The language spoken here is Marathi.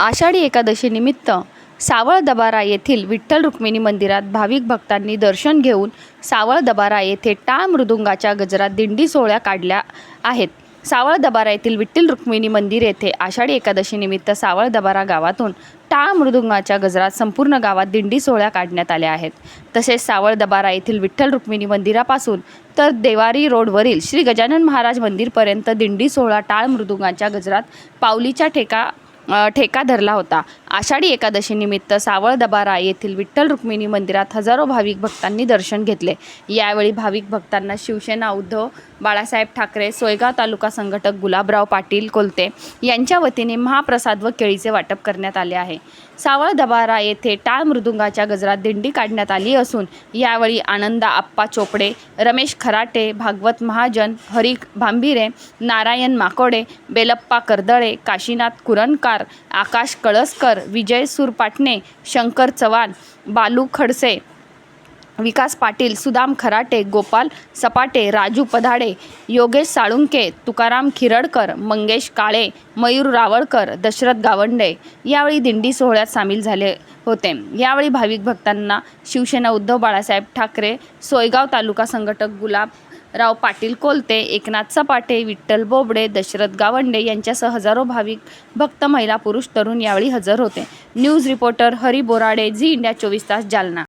आषाढी एकादशीनिमित्त सावळ दबारा येथील विठ्ठल रुक्मिणी मंदिरात भाविक भक्तांनी दर्शन घेऊन सावळ दबारा येथे टाळ मृदुंगाच्या गजरात दिंडी सोहळ्या काढल्या आहेत. सावळ दबारा येथील विठ्ठल रुक्मिणी मंदिर येथे आषाढी एकादशी निमित्त सावळ दबारा गावातून टाळ मृदुंगाच्या गजरात संपूर्ण गावात दिंडी सोहळ्या काढण्यात आल्या आहेत. तसेच सावळ दबारा येथील विठ्ठल रुक्मिणी मंदिरापासून तर देवारी रोडवरील श्री गजानन महाराज मंदिरपर्यंत दिंडी सोहळा टाळ मृदुंगाच्या गजरात पावलीच्या ठेका ठेका धरला होता. आषाढी एकादशीनिमित्त सावळदबारा सावळ दबारा येथील विठ्ठल रुक्मिणी मंदिरात हजारो भाविक भक्तांनी दर्शन घेतले. यावेळी भाविक भक्तांना शिवसेना उद्धव बाळासाहेब ठाकरे सोयगाव तालुका संघटक गुलाबराव पाटील कोलते यांच्या वतीने महाप्रसाद व केळीचे वाटप करण्यात आले आहे. सावळ दबारा येथे टाळ मृदुंगाच्या गजरात दिंडी काढण्यात आली असून यावेळी आनंदा आप्पा चोपडे रमेश खराटे भागवत महाजन हरी भांबिरे नारायण माकोडे बेलप्पा कर्दळे काशीनाथ कुरणकार आकाश कळसकर विजय सुरपाटणे शंकर चव्हाण बालू खडसे विकास पाटील सुदाम खराटे गोपाल सपाटे राजू पधाडे योगेश साळुंके तुकाराम खिरडकर मंगेश काळे मयूर रावळकर दशरथ गावंडे यावेळी दिंडी सोहळ्यात सामील झाले होते. यावेळी भाविक भक्तांना शिवसेना उद्धव बाळासाहेब ठाकरे सोयगाव तालुका संघटक गुलाब राव पाटील कोलते एकनाथ सपाटे विठ्ठल बोबडे दशरथ गावंडे यांच्यासह हजारो भाविक भक्त महिला पुरुष तरुण यावेळी हजर होते. News reporter Hari Borade Zee India चोवीस तास जालना.